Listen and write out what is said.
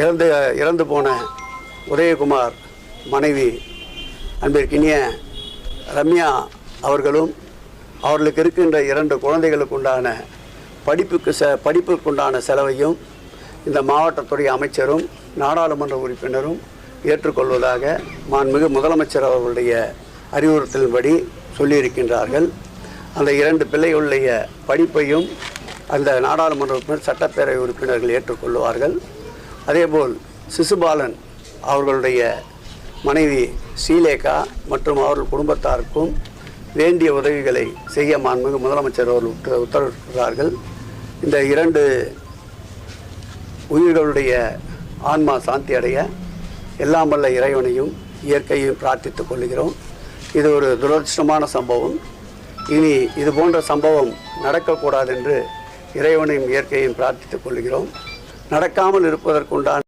இறந்து இறந்து போன உதயகுமார் மனைவி அன்பிற்கினிய ரம்யா அவர்களும் அவர்களுக்கு இருக்கின்ற இரண்டு குழந்தைகளுக்கு உண்டான படிப்புக்கு ச படிப்புக்குண்டான செலவையும் இந்த மாவட்டத்துடைய அமைச்சரும் நாடாளுமன்ற உறுப்பினரும் ஏற்றுக்கொள்வதாக மாண்புமிகு முதலமைச்சர் அவர்களுடைய அறிவுறுத்தலின்படி சொல்லியிருக்கின்றார்கள். அந்த இரண்டு பிள்ளைகளுடைய படிப்பையும் அந்த நாடாளுமன்ற உறுப்பினர் சட்டப்பேரவை உறுப்பினர்கள் ஏற்றுக்கொள்வார்கள். அதேபோல் சிசுபாலன் அவர்களுடைய மனைவி ஸ்ரீலேகா மற்றும் அவர்கள் குடும்பத்தாருக்கும் வேண்டிய உதவிகளை செய்ய மாண்புமிகு முதலமைச்சர் அவர்கள் உத்தர உத்தரவிட்டிருக்கிறார்கள். இந்த இரண்டு உயிர்களுடைய ஆன்மா சாந்தி அடைய எல்லாம் வல்ல இறைவனையும் இயற்கையும் பிரார்த்தித்துக் கொள்கிறோம். இது ஒரு துரதிருஷ்டமான சம்பவம். இனி இது போன்ற சம்பவம் நடக்கக்கூடாது என்று இறைவனையும் இயற்கையும் பிரார்த்தித்துக் கொள்கிறோம். நடக்காமல் இருப்பதற்குண்டான